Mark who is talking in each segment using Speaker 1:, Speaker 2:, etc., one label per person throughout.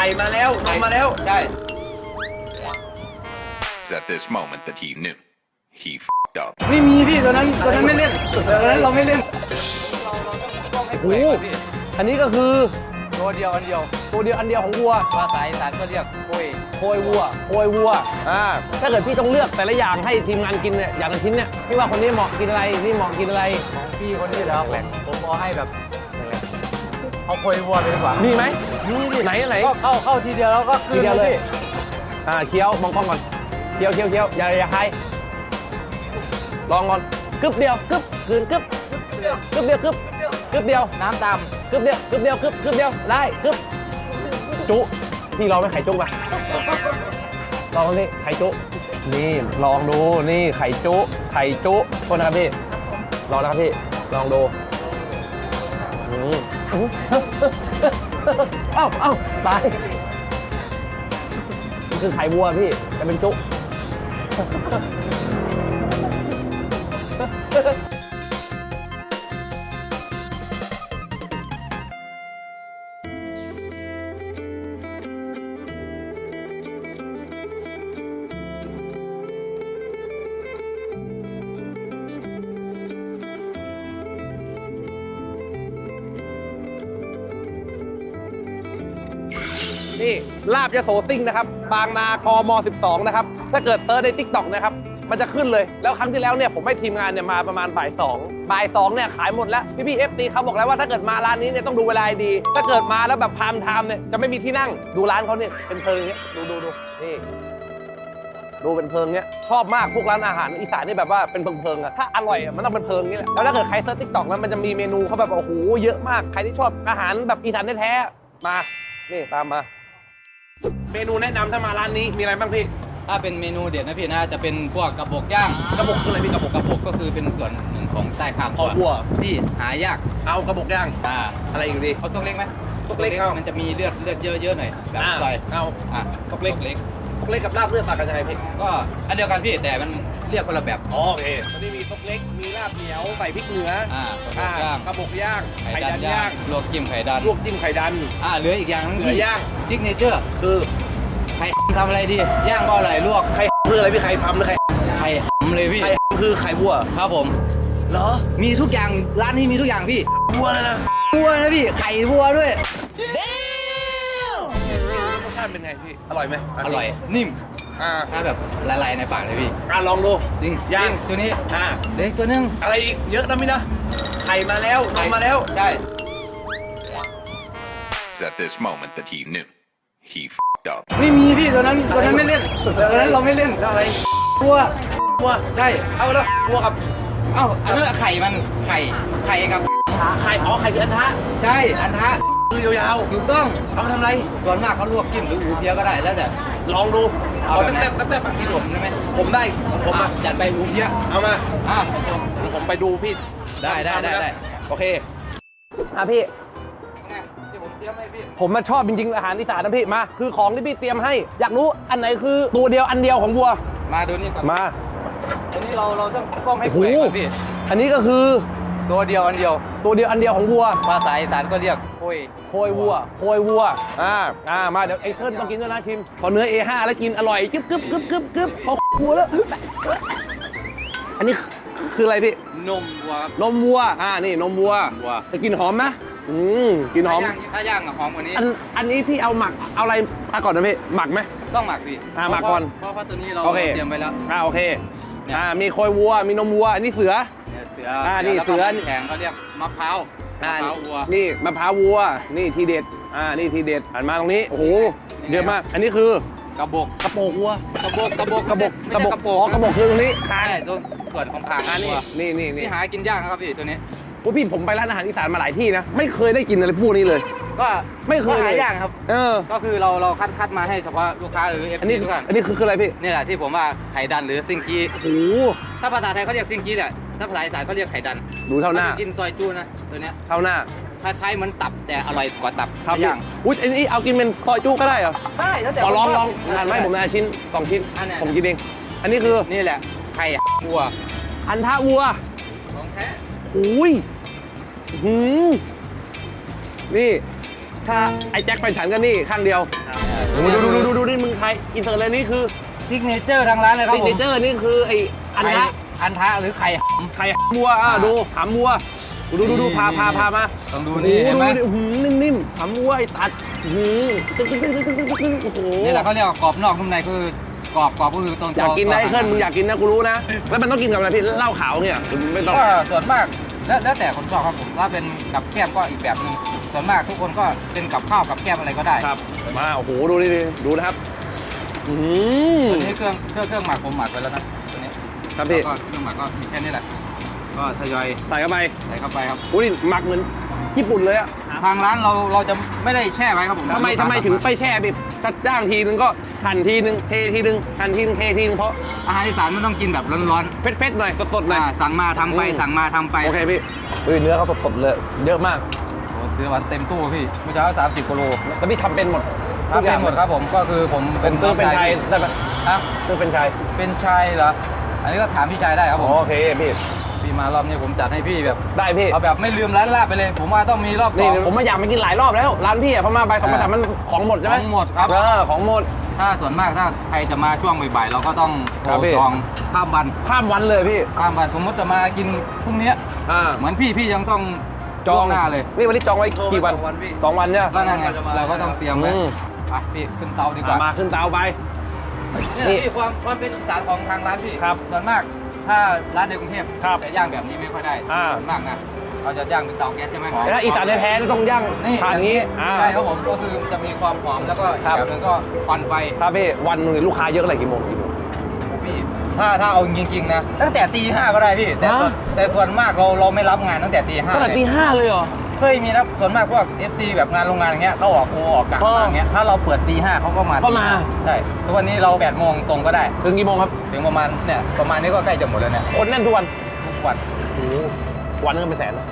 Speaker 1: ไข่มาแล้วนมมาแล้ว
Speaker 2: ใช่
Speaker 3: It's at this moment that he knew. He f***ed up.
Speaker 2: ไม่มีพี่ตัวนั้นตัวนั้นไม่เล่นตัวนั้นเราไม่เล่น
Speaker 4: โอ้โหอันนี้ก็คือ
Speaker 2: ตัวเดียวอันเดียว
Speaker 4: ตัวเดียวอันเดียวของวัว
Speaker 2: ภาษาอีสานก็เรียกกล้วย
Speaker 4: โคยวัวโคยวัวอ่าถ้าเกิดพี่ต้องเลือกแต่ละอย่างให้ทีมงานกินเนี่ยอย่างละชิ้นเนี่ยพี่ว่าคนนี้เหมาะกินอะไรนี่เหมาะกินอะไร
Speaker 2: ของพี่คนนี้แล้วผมเอาให้แบบ เอากล้วยวัวไปดีกว่า
Speaker 4: มีไหมมีดิไหนไหน
Speaker 2: ก็เข้าเข้าทีเดียวแล้วก็คื
Speaker 4: ที
Speaker 2: น
Speaker 4: เดียวเลย
Speaker 2: พี่
Speaker 4: อ่าเคี้ยวมองกล้องก่อนเคี้ยวเคี้ยวเคี้ยวอย่าอย่าคายลองก่อนกึบเดียวกึบคืนกึบกึบเดียวกึบกึบเดียว
Speaker 2: น้ำด
Speaker 4: กึบเดียวกึบเดียวกึบกึบเดียวได้กึบจุพี่ลองไหมไข่จุกอะลองนี่ไข่จุนี่ลองดูนี่ไข่จุไข่จุโทษนะครับพี่ลองนะครับพี่ลองดูอืม เอ้าเอ้าตายมันคือไข่วัวพี่แต่เป็นจุ ลาบยโสซิ่งนะครับ บางนากม 12 นะครับ ถ้าเกิดเติร์ดในทิกตอกนะครับ มันจะขึ้นเลย แล้วครั้งที่แล้วเนี่ยผมให้ทีมงานเนี่ยมาประมาณบ่ายสองบ่ายสองเนี่ยขายหมดแล้ว พี่พี่เอฟตีเขาบอกแล้วว่าถ้าเกิดมาร้านนี้เนี่ยต้องดูเวลาดี ถ้าเกิดมาแล้วแบบพามไทม์เนี่ยจะไม่มีที่นั่ง ดูร้านเขาเนี่ยเป็นเพลิงเนี้ย ดูดูดูนี่ดูเป็นเพลิงเนี้ยชอบมากพวกร้านอาหารอีสานนี่แบบว่าเป็นเพลิงๆอะถ้าอร่อยอะมันต้องเป็นเพลิงนี่แหละแล้วถ้าเกิดใครเซิร์ชทิกตอกแล้วมันจะมีเมนูเขาแบบโอ้โหเยอะมากใครที่ชอบอาหารแบบอีสานแท้ๆมา นี่ตามมา เมนูแนะนำถ้ามาร้านนี้มีอะไรบ้างพี่
Speaker 2: ถ้าเป็นเมนูเด็ดนะพี่นะจะเป็นพวกกระบอกย่าง
Speaker 4: กระบอกคืออะไรพี่กระบอก
Speaker 2: กระบอกก็คือเป็นส่วนหนึ่งของใต้คาง
Speaker 4: คอวัว
Speaker 2: พี่หายาก
Speaker 4: เอากระบอกย่าง
Speaker 2: อ่า
Speaker 4: อะไรอีกดี
Speaker 2: เอาซกเล็กไหม
Speaker 4: ซกเล็กเอา
Speaker 2: มันจะมีเลือดเลือดเยอะๆหน่อยแบบ
Speaker 4: อ่า
Speaker 2: ซอย
Speaker 4: เอา
Speaker 2: อะ
Speaker 4: ซกเล็ก
Speaker 2: เล็ก
Speaker 4: พวกเล็กกับลาบเลือดต่างกันยังไงพี่
Speaker 2: ก็อันเดียวกันพี่แต่มัน เรียกคนละแบบ
Speaker 4: อ๋อโอเคตอนนี้มีซกเล็ก มีลาบเหนียว ใส่พริกเหนือ
Speaker 2: อ่าก
Speaker 4: อ่า
Speaker 2: ระบอกย่าง
Speaker 4: กระบอกย่าง
Speaker 2: ไข่
Speaker 4: ไข่
Speaker 2: ดั
Speaker 4: ดั
Speaker 2: น
Speaker 4: น
Speaker 2: ย่า
Speaker 4: ย่างง
Speaker 2: ลวกจิ้มไข่ดัน
Speaker 4: ลวกจิ้มไข่ดัน
Speaker 2: อ่าเหลืออีกอย่างนึง
Speaker 4: เหลือย่าง
Speaker 2: ซิกเนเจอร์
Speaker 4: คือ
Speaker 2: ไข่ทำอะไรดี ย่างก็อร่อยลวก
Speaker 4: ไข่คืออะไรพี่ไข่พัมหรือไข่
Speaker 2: ไข่หำเลยพี่
Speaker 4: ไข่คือไข่วัว
Speaker 2: ครับผม
Speaker 4: เหรอ
Speaker 2: มีทุกอย่างร้านนี้มีทุกอย่างพี่
Speaker 4: วัวเลยนะ
Speaker 2: วัวนะพี่ ไข่วัวด้วย
Speaker 4: รสชาติเป็นไงพี่ อร่อยไหมน
Speaker 2: อ
Speaker 4: นี้
Speaker 2: ร่อยนิ่ม
Speaker 4: อ่า
Speaker 2: ถ้าแบบละลายในปากเลยพี่
Speaker 4: อ่าลองดู
Speaker 2: จริง
Speaker 4: ย่าง
Speaker 2: จริตัวนี้
Speaker 4: อ่า
Speaker 2: เล็กตัวนึง
Speaker 4: อะไรอีกเยอะนะพี่นะไข่มาแล้วนมมาแล้ว
Speaker 2: ใช่
Speaker 3: It's at this moment that he knew. He f***ed up.
Speaker 2: ไม่มีพี่ตัวนั้นตัวนั้นไม่เล่นตัวนั้นเราไม่เล่น
Speaker 4: แล้วอะไร
Speaker 2: วัว
Speaker 4: วัว
Speaker 2: ใช่
Speaker 4: เอาแล้ววัวกับ
Speaker 2: เอ้าอันนั้นไข่มันไข่ไข่กับ
Speaker 4: ไข่อ๋อไข่คืออันทะ
Speaker 2: ใช่อันทะ
Speaker 4: คือยาว
Speaker 2: ถูกต้อง
Speaker 4: ๆเอามาทำอะไร
Speaker 2: ส่วนมากเขาลวกกินหรืออูเพียก็ได้แล้วแต่
Speaker 4: ลองดู
Speaker 2: เอา
Speaker 4: ขอ
Speaker 2: แบบ
Speaker 4: ตั้ง
Speaker 2: ไหน
Speaker 4: แต่ตั้งแต่ปากที่
Speaker 2: ผ
Speaker 4: ผมม
Speaker 2: ได้ไหม
Speaker 4: ผมได้ผม
Speaker 2: อะ
Speaker 4: อะ
Speaker 2: จัดไปอูเพีย
Speaker 4: เอามา
Speaker 2: อะ
Speaker 4: ผมไปดูพี่
Speaker 2: ได้ได้ได้ได้
Speaker 4: โอเค อะพี่
Speaker 2: ที่ผมเตรียมให้พี่
Speaker 4: ผมมาชอบจริงๆอาหารอีสานนะพี่ มา คือของที่พี่เตรียมให้ อยากรู้อันไหนคือตัวเดียวอันเดียวของวัว
Speaker 2: มาดูนี่ก่อน
Speaker 4: มา
Speaker 2: อันนี้เราเราต้องต้องให้
Speaker 4: โอ้โห
Speaker 2: เปื่อยก่อนพี่
Speaker 4: อันนี้ก็คือ
Speaker 2: ตัวเดียวอันเดียว
Speaker 4: ตัวเดียวอันเดียวของวัว
Speaker 2: ภาษาอีสานก็เรียกโคุย
Speaker 4: โคยวัว โคยวัว อ่า อ่า มาเดี๋ยวเอ็กเชิญต้องกินด้วยนะชิม พอเนื้อ A5 แล้วกินอร่อยกึบกึบกึบกึบกึบพอวัวแล้ว อันนี้คืออะไรพี่
Speaker 2: นมวัวครับ
Speaker 4: นมวัว อ่า นี่นมวัว
Speaker 2: วัว
Speaker 4: จะกินหอมไหมอืมกินหอม
Speaker 2: ถ้าย่างถ้าย่างอะหอมกว่านี้
Speaker 4: อันอันนี้พี่เอาหมัก เอาอะไรมาก่อนนะพี่ หมักไหม
Speaker 2: ต้องหมักพี่
Speaker 4: อะหมักก่อน
Speaker 2: เพราะเพราะตัวนี้เรา
Speaker 4: โอเค
Speaker 2: เตรียมไว้แล้ว
Speaker 4: อ่าโอเค
Speaker 2: เนี่ย
Speaker 4: อ่า มีโคยวัว มีนมวัว อันนี้เสือ
Speaker 2: เนี่ยเสือ
Speaker 4: อ่านี่
Speaker 2: แล้วก็
Speaker 4: เสือ
Speaker 2: มันแข็งเขาเรียกมะพร้าวมะ
Speaker 4: อ่า
Speaker 2: พร้าววัว
Speaker 4: นี่มะพร้าววัว นี่ทีเด็ด อ่า นี่ทีเด็ดหันมาตรงนี้ โอ้โหเยอะมาก อันนี้คือก
Speaker 2: ระบอก
Speaker 4: กระโปงวัว
Speaker 2: กระบอกกระบอก
Speaker 4: กระบอก
Speaker 2: ไม่
Speaker 4: กระ
Speaker 2: ใช่
Speaker 4: บอก
Speaker 2: กระโป
Speaker 4: อ๋อกระบอกคือตรงนี้
Speaker 2: ใช่ตรงส่วนของผาง
Speaker 4: อ่านี่
Speaker 2: วัว
Speaker 4: นี่นี่นี่
Speaker 2: ที่หากินยากนะครับพี่ตัวนี้
Speaker 4: โอ้พี่ผมไปร้านอาหารอีสานมาหลายที่นะ ไม่เคยได้กินอะไรพวกนี้เลย
Speaker 2: ก็
Speaker 4: ไม่เคย
Speaker 2: ก็
Speaker 4: เล
Speaker 2: หายยากครับ
Speaker 4: เออ
Speaker 2: ก็คือเราเราคัดคัดมาให้เฉพาะลูกค้าหรือเอฟ
Speaker 4: อันนี้
Speaker 2: ซีทุกท่าน
Speaker 4: อันนี้คือคืออะไรพี่
Speaker 2: นี่แหละที่ผมว่าไข่ดันหรือซิงกี
Speaker 4: โอ้โห
Speaker 2: ถ้าภาษาไทยเขาเรียกซิงกีแหละ ถ้าภาษาอีสานเขาเรียกไข่ดัน
Speaker 4: ดูเท่าหน้า
Speaker 2: ขจะกินซอยจูนะตัวเนี้ย
Speaker 4: เท่าหน้า
Speaker 2: คล้ายๆเหมือนตับแต่อร่อยกว่าตับ
Speaker 4: ครับ
Speaker 2: ไม่ย่าง
Speaker 4: อุ้ยอันนี้เอากินเป็นซอยจุก็ได้เหรอ
Speaker 2: ได้แล้วแต่
Speaker 4: ขอลอง
Speaker 2: คนช
Speaker 4: ล
Speaker 2: บ
Speaker 4: องงานไหมผมนาชิ้นสองชิ้น
Speaker 2: อันเนี้ย
Speaker 4: ผมกินเอง อันนี้คือ
Speaker 2: นี่แหละ ไข่วัว
Speaker 4: อันทะวัว
Speaker 2: ของแท้
Speaker 4: โอ้ยหืมนี่ถ้าไอ้แจ็คแฟนฉันก็นี่ข้างเดียวโอ้โหดูดูดูดูดูนี่มึงไทยอินเตอร์เลยนี่คือ
Speaker 2: ซิกเนเจอร์ทางร้านเลยครับ
Speaker 4: ซิก
Speaker 2: ผ
Speaker 4: เน
Speaker 2: ม
Speaker 4: เจอร์นี่คือไอ้อัน
Speaker 2: ไข่
Speaker 4: ทะ
Speaker 2: อันทะหรือไข่ห
Speaker 4: ไข่บัวอะดูหำบัว ดูดูดู
Speaker 2: นี่
Speaker 4: พาพาพามา
Speaker 2: ต้องดู
Speaker 4: โอ้โห
Speaker 2: นี่เห็น
Speaker 4: ดู
Speaker 2: ไหม
Speaker 4: ดิอื้อหือนิ่มๆหำบัวไอ้ตัดอื้อหือตึ๊กตึ๊กตึ๊กตึ๊กตึ๊กตึ๊กโอ้โหำ
Speaker 2: นี่แหละเขาเรียกว่ากรอบนอกนุ่มในคือกรอบกรอบก็คือตรง
Speaker 4: อยากกินนะไอ้เคลื่อนมึงอยากกินนะกูรู้นะ แล้วมันต้องกินกับอะไรพี่เหล้าขาวเนี่ยไม่ต้อง
Speaker 2: ก็ส่วนมากแล้วแล้วแต่คนชอบครับผมถ้าเป็นกับแก้มก็อีกแบบหนึงส่วนมากทุกคนก็เป็นกับข้าวกับแก้มอะไรก็ได้
Speaker 4: ครับมาโอ้โหดูดิดูนะครับอืม
Speaker 2: ตัวนี้เครื่องเครื่องเครื่องหมักผมหมักไปแล้วนะตัวนี้
Speaker 4: ครับพี่
Speaker 2: แล้วก็เครื่องหมักก็มีแค่นี้แหละ ก็ทยอย
Speaker 4: ใส่เข้าไป
Speaker 2: ใส่เข้าไปครับ
Speaker 4: โอ้ยหมักเหมือนญี่ปุ่นเลยอะ
Speaker 2: ทางร้านเราเราจะไม่ได้แช่ไว้ครับผม
Speaker 4: ทำไมทำไมถึงไปแช่พี่จัดจ้างทีนึงก็หั่นทีนึงเททีนึงหั่นทีนึงเททีนึงเพราะ
Speaker 2: อาหารอีสานมันต้องกินแบบร้อน
Speaker 4: เฟ็ดๆหน่อยสดๆ
Speaker 2: ๆ
Speaker 4: หน่อย
Speaker 2: อ่าสั่งมาทำไป
Speaker 4: อืม
Speaker 2: สั่งมาทำไป
Speaker 4: โอเคพี่เฮ้ยเนื้อเขาสดๆเลย เยอะมาก
Speaker 2: โอ้ถือว่าเต็มตู้พี่เมื่อเช้า30กิโล
Speaker 4: แล้วพี่ทำเป็นหมด
Speaker 2: ทำเป็นหมดครับผมก็คือผม
Speaker 4: เป็นซื้อเป็นไทยได้ไหม
Speaker 2: ฮะ
Speaker 4: ซื้อเป็นไทย
Speaker 2: เป็นชายเหรอ อันนี้ก็ถามพี่ชายได้ครับผม
Speaker 4: โอเคพี่
Speaker 2: พี่มารอบนี้ผมจัดให้พี่แบบ
Speaker 4: ได้พี่
Speaker 2: เอาแบบไม่ลืมร้านลาบไปเลย ผมว่าต้องมีรอบส
Speaker 4: นี่
Speaker 2: อง
Speaker 4: ผมมาอยากมากินหลายรอบแล้ว ร้านพี่อะพม่าใบสองพันสามมันของหมดใช่ไหม
Speaker 2: ของหมดครับ
Speaker 4: เออของหมด
Speaker 2: ถ้าส่วนมากถ้าใครจะมาช่วงบ่ายๆเราก็ต้อง
Speaker 4: ครับ
Speaker 2: โทร
Speaker 4: พี่
Speaker 2: จองข้ามวัน
Speaker 4: ข้ามวันเลยพี่
Speaker 2: ข้ามวันสมมติจะมากินพรุ่งเนี้ย
Speaker 4: อ่า
Speaker 2: เหมือนพี่พี่ยังต้อง
Speaker 4: จอง
Speaker 2: ล่วหน้าเลย
Speaker 4: นี่วันนี้จองไว้กี่วัน
Speaker 2: โทรมาสองวันพี่
Speaker 4: สองวันเนี่ย
Speaker 2: ก็นั่นไงเราก็ต้องเตรียมไว้
Speaker 4: อืม
Speaker 2: ไปพี่ขึ้นเตาดีกว่า
Speaker 4: อะมาขึ้นเตาไป
Speaker 2: เนี่ย
Speaker 4: นี่
Speaker 2: พี่ความความเป็นอีสานของทางร้านพี่
Speaker 4: ครับ
Speaker 2: ส่วนมากถ้าร้านในกรุงเทพ
Speaker 4: ครับ
Speaker 2: จะย่างแบบนี้ไม่ค่อยได้
Speaker 4: อ่า
Speaker 2: ส่วนมากนะเราจะย่างเป็นเตาแก๊สใช่ไหม
Speaker 4: แต่ถ้าอีสานแท้ๆต้องย่าง
Speaker 2: นี่
Speaker 4: ทานอย่างนี้อ่า
Speaker 2: ใช่ครับผมก็คือจะมีความหอมแล้วก็อีก
Speaker 4: ครับ
Speaker 2: แบบหนึงก็ควันไฟ
Speaker 4: ครับพี่วันหนึงลูกค้าเยอะอะไรกี่โมงกี่โมง
Speaker 2: พี่ถ้าถ้าเอาจริงๆนะตั้งแต่ตีห้าก็ได้พี่แต่ส่วน
Speaker 4: ฮะ
Speaker 2: แต่ส่วนมากเราเราไม่รับงานตั้งแต่ตีห้า
Speaker 4: ตั้งแต่
Speaker 2: เลย
Speaker 4: ตีห้าเลยเหรอ
Speaker 2: เคยมีรับส่วนมากพวก FC แบบงานโรงงานอย่างเงี้ยเขาออกโอออกกะ
Speaker 4: เออ
Speaker 2: มาอย่างเงี้ยถ้าเราเปิดตีห้าเขาก็มา
Speaker 4: ก็มา
Speaker 2: ตีห้ใช่ทุกวันนี้เราแปดโมงตรงก็ได้
Speaker 4: ถึงกี่โมงครับ
Speaker 2: ถึงประมาณเนี่ยประมาณนี้ก็ใกล้จะหมดแล้วเนี่ย
Speaker 4: คนแน่นทุกวัน
Speaker 2: ทุกวัน
Speaker 4: โอ้โหวันนึงเป็นแสนนะ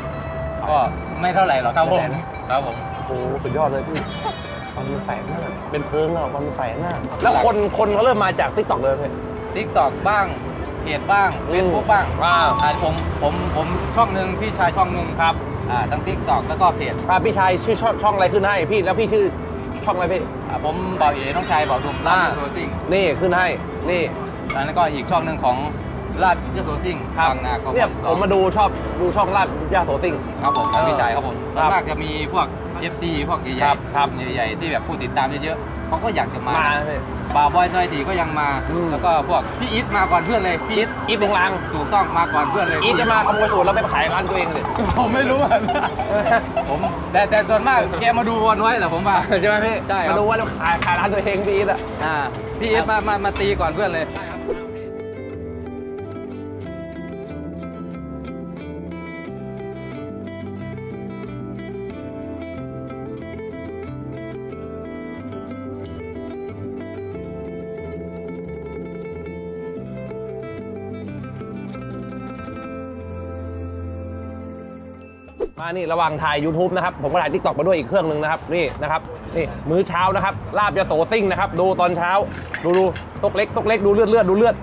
Speaker 2: ก็ไม่เท่าไหร่หรอกครับผม
Speaker 4: แสน
Speaker 2: ครับผม
Speaker 4: โอ้โหสุดยอดเลยพี่วันเป็นแสนน่ะเป็นเพิงอะวันเป็นแสนน่ะแล้วคนคนเขาเริ่มมาจากทิกตอกเลยพี่
Speaker 2: ทิกตอกบ้างเพจบ้าง
Speaker 4: อืม
Speaker 2: เฟซบุ๊กบ้าง
Speaker 4: อ่า
Speaker 2: อ่าผมผมผมช่องหนึ่งพี่ชายช่องหนึ่ง
Speaker 4: ครับ
Speaker 2: อ่าทั้งทิกตอกแล้วก็เพจ
Speaker 4: อ่าพี่ชายชื่อช่องช่องอะไรขึ้นให้พี่แล้วพี่ชื่อช่องอะไรพี่
Speaker 2: อ่าผมบ่าวเอ๋น้องชายบ่าวดุม
Speaker 4: อ่า
Speaker 2: ลาดโซซิ่ง
Speaker 4: นี่ขึ้นให้นี่
Speaker 2: แล้วก็อีกช่องหนึ่งของ ลาดยโซซิ่งบางนาก็
Speaker 4: เนี่ยผมมาดูชอบดูช่องลาดย่าโสติง
Speaker 2: ครับผมของ
Speaker 4: เออ
Speaker 2: พี่ชายครับผม
Speaker 4: ครั
Speaker 2: ส่ว
Speaker 4: บ
Speaker 2: นมากจะมีพวก FC พวกให
Speaker 4: ครั
Speaker 2: ญ่
Speaker 4: บครับ
Speaker 2: ๆใหญ่ๆที่แบบผู้ติดตามเยอะๆเขาก็อยากจะมา
Speaker 4: มาพี่
Speaker 2: บ่าวบอยซอยตีก็ยังมา
Speaker 4: อืม
Speaker 2: แล้วก็พวกพี่อีทมาก่อนเพื่อนเลยพี่อีท
Speaker 4: อีทวงลาง
Speaker 2: ถูกต้องมาก่อนเพื่อนเลย
Speaker 4: อีทจะมาขโมยสูตรแล้วไปขายร้านตัวเองเลย
Speaker 2: ผมไม่รู้อะผมแต่แต่ส่วนมากแกมาดูวันไว้แหละผมว่า
Speaker 4: ใช่ไหมพี่
Speaker 2: ใช่ครับ
Speaker 4: มาดูว่าเราขายขายร้านตัวเองพี่อีทอะ
Speaker 2: อ่าพี่อีทมามามาตีก่อนเพื่อนเลย
Speaker 4: มานี่ระหว่างถ่าย YouTube นะครับ ผมก็ถ่าย TikTok มาด้วยอีกเครื่องหนึ่งนะครับ นี่นะครับ นี่มื้อเช้านะครับ ลาบยาโสซิ่งนะครับ ดูตอนเช้า ดูดูตกเล็กตกเล็ก ดูเลือดเลือดดูเลือด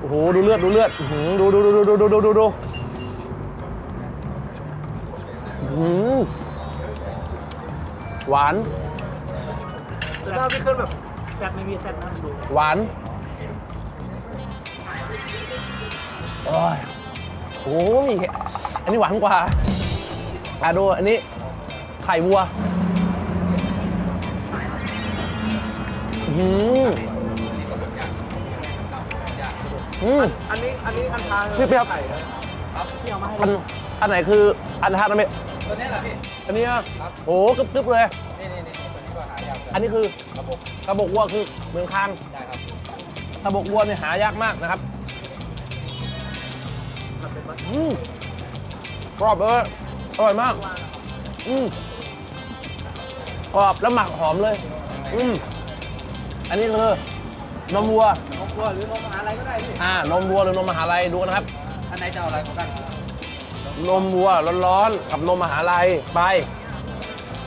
Speaker 4: โอ้โห ดูเลือดดูเลือดอื้อหือดูดูดูดูดูดูดูดูอื้อหือหวาน
Speaker 5: แล้วพี่ขึ้นแบบแซดไม่มีแซดนั่นดู
Speaker 4: หวานโอ้ยโอ้ยอันนี้หวานกว่า อะดูอันนี้ไข่วัวอื้อหืมอืม
Speaker 5: อันนี้อันนี้อันทาง
Speaker 4: พี่เปียก
Speaker 5: ไข่ครับที่เอามาให้
Speaker 4: อันอันไหนคืออันทานนะเม
Speaker 2: ตัวนี้แหละพี่
Speaker 4: อันนี้อะโอ้กึบกึบเลย
Speaker 2: นี่นี่นี่ตัวนี้ก็หายาก
Speaker 4: อันนี้คือ
Speaker 2: ครับผม
Speaker 4: กระบอกวัวคือเมืองคาง
Speaker 2: ได้ครับ
Speaker 4: กระบอกวัวเนี่ยหายากมากนะครับอืมกรอบเลย อร่อยมาก อืมกรอบแล้วหมักหอมเลย อืมอันนี้คือนมวัว
Speaker 2: นมวัวหรือนมอะไรก็ได้พี่
Speaker 4: อ่านมวัวหรือนมมหาลัยดูนะครับ
Speaker 2: อันไหนจะเอาอะไรก็ได้
Speaker 4: นมวัวร้อนๆกับนมมหาลัยไป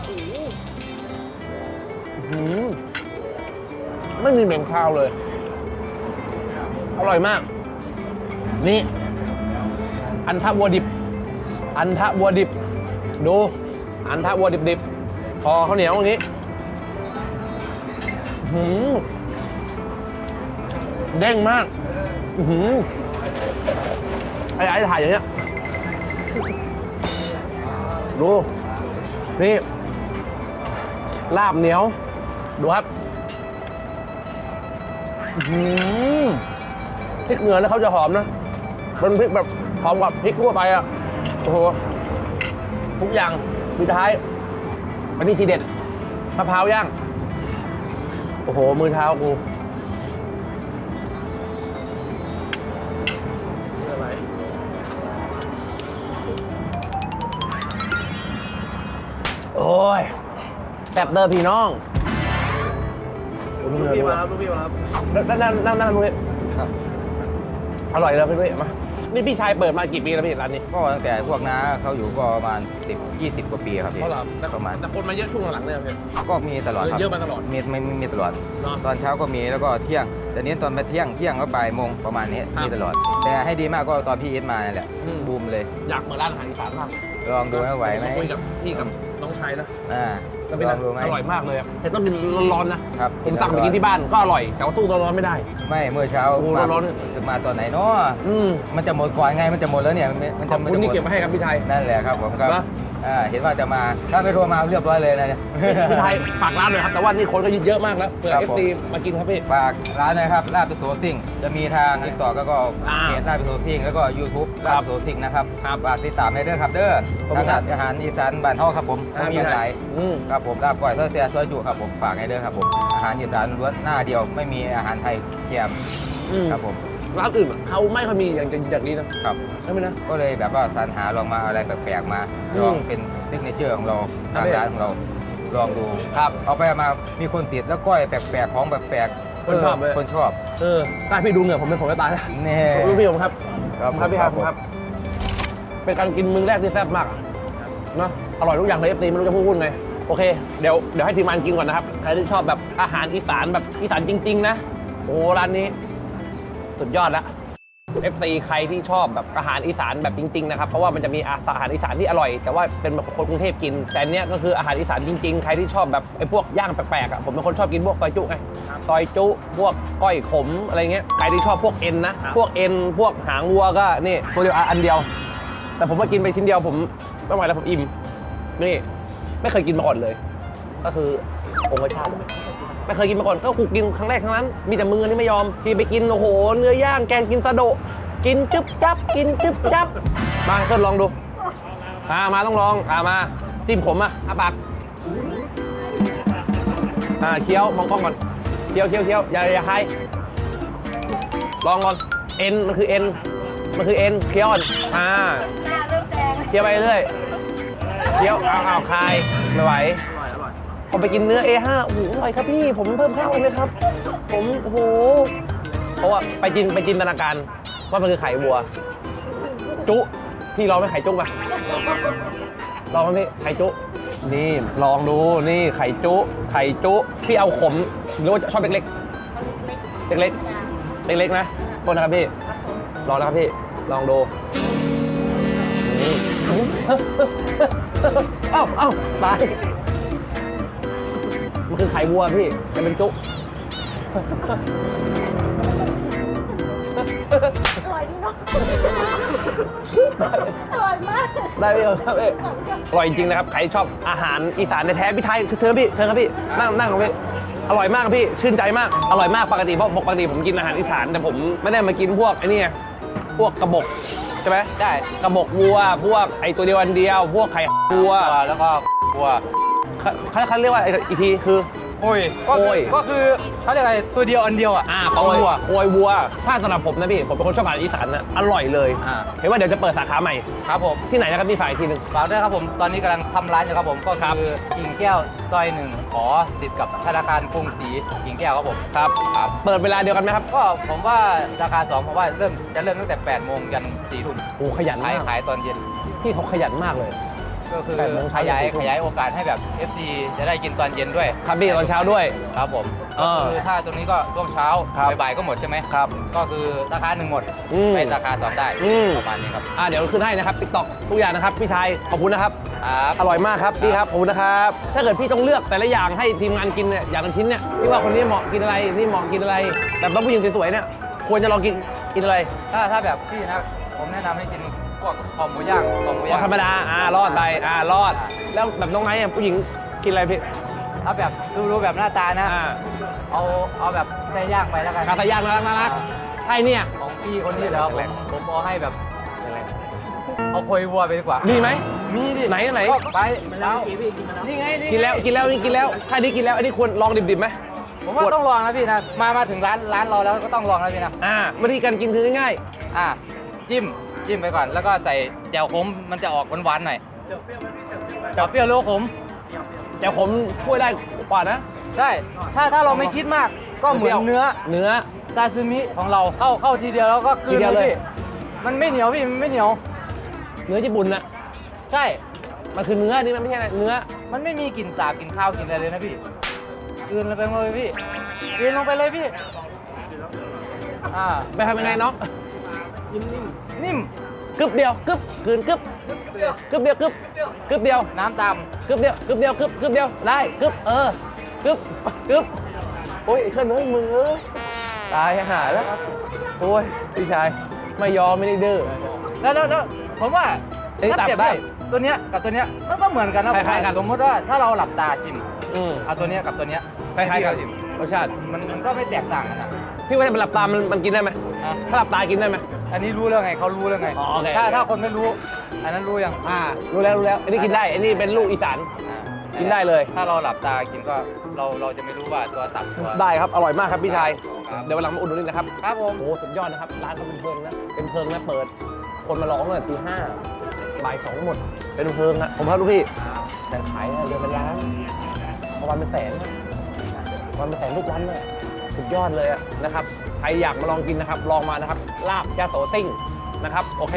Speaker 4: อื้อหือไม่มีเหม็นคาวเลย อร่อยมาก นี่ อันทะวัวดิบ อันทะวัวดิบ ดู อันทะวัวดิบดิบพอข้าวเหนียวอย่างนี้หือเด้งมากหือไอ้ไอ้ถ่ายอย่างเงี้ย ดู นี่ ลาบเหนียว ดูครับหือพริกเหนือแล้วเขาจะหอมนะเป็นพริกแบบหอมกว่าพริกทั่วไปอะ โอ้โหทุกอย่างสุดท้ายอันนี้ทีเด็ดมะพร้าวย่าง โอ้โห มือเท้ากูโอ้ยแซ่บเตอร์พี่น้องลูกพี่มาครับลูกพี่มาครับนั่งนั่งนั่งนั่งตรงนี้
Speaker 2: ครับ
Speaker 4: อร่อยเลยพี่พี่มา นี่พี่ชายเปิดมากี่ปีแล้วพี่ร้านนี้
Speaker 2: ก็ตั้งแต่พวกน้าเขาอยู่ก็ประมาณ10 20 กว่าปีครับพี่ประมาณ
Speaker 4: แต่คนมาเยอะช่วงหลังเลยพี่
Speaker 2: ก็มีตลอดครับ
Speaker 4: เยอะมาตลอด
Speaker 2: มีมีมีมีตลอด
Speaker 4: เนอะ
Speaker 2: ตอนเช้าก็มีแล้วก็เที่ยง แต่นี้ตอนมาเที่ยงเที่ยงก็บ่ายโมงประมาณนี้
Speaker 4: ครับ
Speaker 2: มีตลอด แต่ให้ดีมากก็ตอนพี่เอสมานั่นแหละ
Speaker 4: อืม
Speaker 2: บูมเลย
Speaker 4: อยากเปิดร้านอาหารอีสานมาก
Speaker 2: ลองดูว่าไหวไหม
Speaker 4: ผคุยกับพี่กับน้องชายนะ
Speaker 2: อ่า
Speaker 4: แล้วเป็น
Speaker 2: ลองดูไหม
Speaker 4: อร่อยมากเลยอะแต่ต้องกินร้อนๆนะ ครับผมสั่งไปกินที่บ้านก็อร่อย แต่ว่าตู้ร้อนๆไม่ได้
Speaker 2: ไม่เมื่อเช้า
Speaker 4: โอ้
Speaker 2: มา
Speaker 4: ร้อน
Speaker 2: จะมาตอนไหนเนาะ
Speaker 4: อืม
Speaker 2: มันจะหมดก่อนไงมันจะหมดแล้วเนี่ยมันมัน
Speaker 4: ข
Speaker 2: จะ
Speaker 4: อบ
Speaker 2: มัน
Speaker 4: คุณ
Speaker 2: จะหม
Speaker 4: ที่
Speaker 2: ด
Speaker 4: เก็บมาให้ครับพี่ไทย
Speaker 2: นั่นแหละครับผมครับ
Speaker 4: นะ
Speaker 2: อ่าเห็นว่าจะมาถ้าไม่โทรมาเรียบร้อยเลยนะเนี่ย
Speaker 4: พี่ไทยฝากร้านหน่อยครับ แต่ว่านี่คนก็เยอะมากแล้วเผื่อ
Speaker 2: ครับ
Speaker 4: เอฟ
Speaker 2: ผม
Speaker 4: ซีมากินครับพี่
Speaker 2: ฝากร้านนะครับลาบเป็นโซซิ่งจะมีทางทิกตอกแล้วก็
Speaker 4: อ่า
Speaker 2: เพจลาบเป็นโซซิ่งแล้วก็ยูทูบ
Speaker 4: ครั
Speaker 2: ลา
Speaker 4: บ
Speaker 2: บเป็นโซซิ่งนะครับ
Speaker 4: ครับ
Speaker 2: ฝากติดตามในเด้อครับเด้อ
Speaker 4: ขอบคุณครับ
Speaker 2: อาหารอีสานบ้านเฮาครับผมก็มีหลาย
Speaker 4: อืม
Speaker 2: ครับผมลาบก้อยซอยเสียซอยจุครับผมฝากให้เด้อครับผมอาหารอีสานล้วนหน้าเดียวไม่มีอาหารไทยเทียม
Speaker 4: อืม
Speaker 2: ครับผม
Speaker 4: ร้านอื่นอะเขาไม่ค่อยมีอย่างอย่างนี้นะครับ ใช่ไหมนะ
Speaker 2: ก็เลยแบบว่าสรรหาลองมาอะไรแปลกๆมา
Speaker 4: อืม
Speaker 2: ลองเป็นซิกเนเจอร์ของเรา
Speaker 4: ครั
Speaker 2: ทา
Speaker 4: บ
Speaker 2: งร้านของเราลองดู
Speaker 4: ครับ
Speaker 2: เอาไปเอามามีคนติดแล้วก้อยแปลกๆของแปลกๆ
Speaker 4: คนชอบเลย
Speaker 2: คนชอบ
Speaker 4: เออได้พี่ดูเหงื่อผมเป็นผมจะตายแล้ว
Speaker 2: แน่
Speaker 4: ขอบคุณพี่ผมครับ
Speaker 2: ครับ
Speaker 4: ครับพี่ครับ
Speaker 2: ผม
Speaker 4: ครับ เป็นการกินมื้อแรกที่แซ่บมากอะเนาะอร่อยทุกอย่างเลยเอฟซีไม่รู้จะพูดพูดไงโอเคเดี๋ยวเดี๋ยวให้ทีมงานกินก่อนนะครับใครที่ชอบแบบอาหารอีสานแบบอีสานจริง ๆ นะโอ้ร้านนี้ สุดยอดแล้ว FC ใครที่ชอบแบบอาหารอีสานแบบจริงๆนะครับเพราะว่ามันจะมีอาหารอีสานที่อร่อย แต่ว่าเป็นแบบคนกรุงเทพกิน แต่อันเนี้ยก็คืออาหารอีสานจริงๆ ใครที่ชอบแบบไอ้พวกย่างแปลกๆอะผมเป็นคนชอบกินพวกซอยจุไงซอยจุพวกก้อยขมอะไรเงี้ยใครที่ชอบพวกเอ็นนะพวกเอ็นพวกหางวัวก็นี่ตัวเดียวอันเดียว แต่ผมมากินไปชิ้นเดียวผมไม่ไหวแล้วผมอิ่มนี่ไม่เคยกินมาก่อนเลย ก็คือองค์ชาติ ไม่เคยกินมาก่อนก็กูกินครั้งแรกครั้งนั้น มีแต่มือนี่ไม่ยอมที่ไปกินโอ้โหเนื้อย่างแกงกินสะโดะกินจึ๊บจับกินจึ๊บจับมาเพื่อนลองดูอ่ามาต้องลองอ่ามาจิ้มขมอะอาปากอ่าเคี้ยวมองกล้องก่อนเคี้ยวเคี้ยวเคี้ยวอย่าอย่าใครลองก่อนเอ็นมันคือเอ็นมันคือเอ็นเคี้ยวก่อนอ่า
Speaker 6: หน้าเริ่มแดง
Speaker 4: เคี้ยวไปเรื่อยเคี้ยวเอาเอาคายไม่ไหว ผมไปกินเนื้อ A5 โอ้โหอร่อยครับพี่ ผมเพิ่มข้าวเลยครับ ผมโอ้โหเพราะว่าไปจินไปจินตนาการว่ามันคือไข่วัว จุพี่ลองไหมไข่จุกไหมลองไหมพี่ไข่จุนี่ลองดูนี่ไข่จุ ไข่จุพี่เอาขมหรือว่าชอบเล็กๆเล็กๆเล็กๆนะโทษนะครับพี่ลองนะครับพี่ลองดูเอ้าเอ้าตาย คือไข่วัวพี่จะเป็นจุ
Speaker 6: อร่อยดีเนาะอร่อยมาก
Speaker 4: ได้พี่ครับพี่อร่อยจริงๆนะครับใครชอบอาหารอีสานแท้ๆพี่ไทยเชิญครับพี่เชิญครับพี่นั่งนั่งครับพี่อร่อยมากครับพี่ชื่นใจมากอร่อยมากปกติเพราะปกติผมกินอาหารอีสานแต่ผมไม่ได้มากินพวกไอ้นี่ไงพวกกระบอกใช่ไหม
Speaker 2: ได้
Speaker 4: กระบอกวัว พวกไอตัวเดียวอันเดียว พวกไข่วัว
Speaker 2: แล้วก็กลัว
Speaker 4: เขาเขาเขาเรียกว่าไอ้อีกทีคือ
Speaker 2: โอ้ยก็
Speaker 4: โอ้
Speaker 2: คือยก็คือเขาเรียกอะไรตัวเดียวอันเดียวอะ
Speaker 4: อ่า
Speaker 2: ข
Speaker 4: โอ
Speaker 2: อง
Speaker 4: ย
Speaker 2: วัว
Speaker 4: โอยวัว ถ้าสำหรับผมนะพี่ ผมเป็นคนชอบอาหารอีสานนะอร่อยเลย
Speaker 2: อ่า
Speaker 4: เห็นว่าเดี๋ยวจะเปิดสาขาใหม่
Speaker 2: ครับผม
Speaker 4: ที่ไหนนะครับพี่ฝ่ายอีกทีหนึ่ง
Speaker 2: ฝากด้วยครับผมตอนนี้กำลังทำร้านอยู่ครับผมก็
Speaker 4: ครับ
Speaker 2: คือกิ่งแก้วซอยหนึ่งขอติดกับธนาคารกรุงศรีกิ่งแก้วครับผม
Speaker 4: ครับ
Speaker 2: ครับ
Speaker 4: เปิดเวลาเดียวกันไหมครับ
Speaker 2: ก็ผมว่าราคาสองผมว่าเริ่มจะเริ่มตั้งแต่8โมงยัน4ทุ่ม
Speaker 4: โอ้ขยัน
Speaker 2: ขาย
Speaker 4: มาก
Speaker 2: ขายตอนเย็น
Speaker 4: พี่เขาขยันมากเลย
Speaker 2: ก็คือ
Speaker 4: แปดโมง
Speaker 2: ข
Speaker 4: เช้ายา
Speaker 2: ย
Speaker 4: ถึงสี่ทุ่ม
Speaker 2: ขยายโอกาสให้แบบ FC จะได้กินตอนเย็นด้วย
Speaker 4: ครับพี่ตอนเช้าด้วย
Speaker 2: ครับผม
Speaker 4: เออ
Speaker 2: ก็คือถ้าตรงนี้ก็ช่วงเช้า
Speaker 4: ครับ
Speaker 2: บ่ายๆก็หมดใช่ไหม
Speaker 4: ครับ
Speaker 2: ก็คือราคาหนึ่งหมด
Speaker 4: อืม
Speaker 2: ไปราคาสองได้
Speaker 4: อืม
Speaker 2: ประมาณนี้ครับ
Speaker 4: อ่าเดี๋ยวขึ้นให้นะครับติ๊กต็อกทุกอย่างนะครับพี่ชายขอบคุณนะครับ
Speaker 2: ครับ
Speaker 4: อร่อยมากครับพี่ครับขอบคุณนะครับ ถ้าเกิดพี่ต้องเลือกแต่ละอย่างให้ทีมงานกินเนี่ยอย่างละชิ้นเนี่ยพี่ว่าคนนี้เหมาะกินอะไรนี่เหมาะกินอะไร แต่ต้องผู้หญิงสวยๆเนี่ยควรจะลองกินกินอะไร
Speaker 2: ถ้าถ้าแบบพี่นะผมแนะนำให้กิน พวกคอหมูย่างคอหมู
Speaker 4: อ๋
Speaker 2: ย่า
Speaker 4: องธรรมดา อ่ารอดไป อ่ารอด แล้วแบบน้องไม้อะผู้หญิงกินอะไรพี่
Speaker 2: ถ้าแบบดูดูแบบหน้าตานะ
Speaker 4: อ่า
Speaker 2: เอาเอาแบบไส้ย่างไปแล้วกัน
Speaker 4: กาตายางน่ารักน่ารักใช่เนี่ย
Speaker 2: ของพี่คนนี้แล้วผมผมเอาให้แบบเอาโคยวัวไปดีกว่า
Speaker 4: มีไหม
Speaker 2: มีดิ
Speaker 4: ไหนไหน
Speaker 2: ก็ไปแล้วนี่ไง
Speaker 4: กินแล้ว กินแล้วนี่กินแล้วถ้านี้กินแล้ว อันนี้ควรลองดิบๆไหม
Speaker 2: ผมว่าต้องลองนะพี่นะ มามาถึงร้านร้านเราแล้วก็ต้องลองนะพี่นะ
Speaker 4: อ่าวิธีการกินคือง่าย
Speaker 2: อะจิ้ม จิ้มไปก่อน แล้วก็ใส่แจ่วขมมันจะออกหวานๆหน่อยแจ่วเปรี้ยวหรือว่าขม
Speaker 4: ๆแต่ผมช่วยได้กว่านะ
Speaker 2: ใช่ถ้าถ้าเราไม่คิดมากก็เหมือนเนื้อ
Speaker 4: เนื้อ
Speaker 2: ซาซิมิของเราเข้าเข้าทีเดียวแล้วก็กลื
Speaker 4: ที
Speaker 2: น
Speaker 4: เดียวเลย
Speaker 2: พี่มันไม่เหนียวพี่มันไม่เหนียว
Speaker 4: เนื้อญี่ปุ่นน่ะ
Speaker 2: ใช่
Speaker 4: มันคือเนื้อนี่มันไม่ใช่อะไรเนื้อ
Speaker 2: มันไม่มีกลิ่นสาบกลิ่นข้าวกลิ่นอะไรเลยนะพี่กลืนลงไปเลยพี่กลืนลงไปเลยพี่อ่า
Speaker 4: ไปทำยังไงน้อง
Speaker 2: นิ่ม
Speaker 4: กึบเดียวกึบคืนกึบกึบเดียวกึบกึบเดียว
Speaker 2: น้ำตาม
Speaker 4: กึบเดียวกึบเดียวกึบกึบเดียวได้กึบเออกึบกึบโอ้ยไอ้เคลื่อนเฮ้ยมึงเอ้ยตายหาแล้วโอ้ยพี่ชายไม่ยอมไม่ได้ดื้อ
Speaker 2: แล้วแล้วแล้วผมว่า
Speaker 4: เอ้ย
Speaker 2: ถ้าเปรียบ
Speaker 4: ตับได้
Speaker 2: เทียบตัวเนี้ยกับตัวเนี้ยมันก็เหมือนกันนะ
Speaker 4: คล้ายๆกัน
Speaker 2: สมมติว่าถ้าเราหลับตาชิม
Speaker 4: อืม
Speaker 2: เอาตัวเนี้ยกับตัวเนี้ย
Speaker 4: คล้ายๆกัน
Speaker 2: ชิม
Speaker 4: รสชาติ
Speaker 2: มันมันก็ไม่แตกต่างกันนะ
Speaker 4: พี่ว่ามันหลับตามันมันกินได้ไหม
Speaker 2: อะ
Speaker 4: ถ้าหลับตากินได้ไหม
Speaker 2: อันนี้รู้เรื่องไงเขารู้เรื่องไง
Speaker 4: อ๋อโอเค
Speaker 2: ถ้า
Speaker 4: โอเค
Speaker 2: ถ้าคนไม่รู้ อันนั้นรู้ยัง
Speaker 4: อ่า รู้แล้วรู้แล้วอันนี้กินได้อันนี้เป็นลูกอีสาน
Speaker 2: อ่า
Speaker 4: กินได้เลย
Speaker 2: ถ้าเราหลับตากินก็เราเราจะไม่รู้ว่าตัวตับตัว
Speaker 4: ได้ครับอร่อยมากครับพี่ชาย
Speaker 2: ครับ
Speaker 4: เดี๋ยววันหลังมาอุดหนุนอีกนะครับ
Speaker 2: ครับผม
Speaker 4: โอ้โหสุดยอดนะครับร้านเขาเป็นเพลิงนะเป็นเพลิงนะเปิด คนมาร้องตั้งแต่ตีห้าบ่ายสองหมดเป็นเพลิงอะผมครับลูกพี่แต่ขายเดือนเป็นล้านวันเป็นแสนนะวันเป็นแสนทุกวันเลย สุดยอดเลยนะครับใครอยากมาลองกินนะครับ ลองมานะครับลาบยาโสซิ่งนะครับโอเค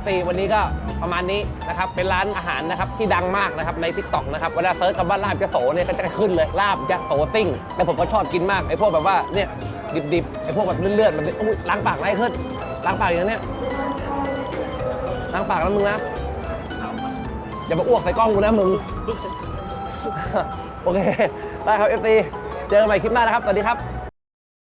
Speaker 4: FT วันนี้ก็ประมาณนี้นะครับเป็นร้านอาหารนะครับที่ดังมากนะครับใน t ิ k t o k นะครับเวลาเซิร์ชคำว่าลาบยาโสเนี่ยก็จะขึ้นเลยลาบยาโสซิ่งแต่ผมก็ชอบกินมากไอ้พวกแบบว่าเนี่ยดิบๆไอ้พวกแบบเลือดๆแบบนี้อุ๊ยล้างปากไรขึ้นล้างปากอย่างเนี้ยล้างปากแล้วมึงนะอย่ามาอ้วกใส่กล้องกูนะมึงโอเคได้ครับ FT เจอกันใหม่คลิปหน้านะครับสวัสดีครับ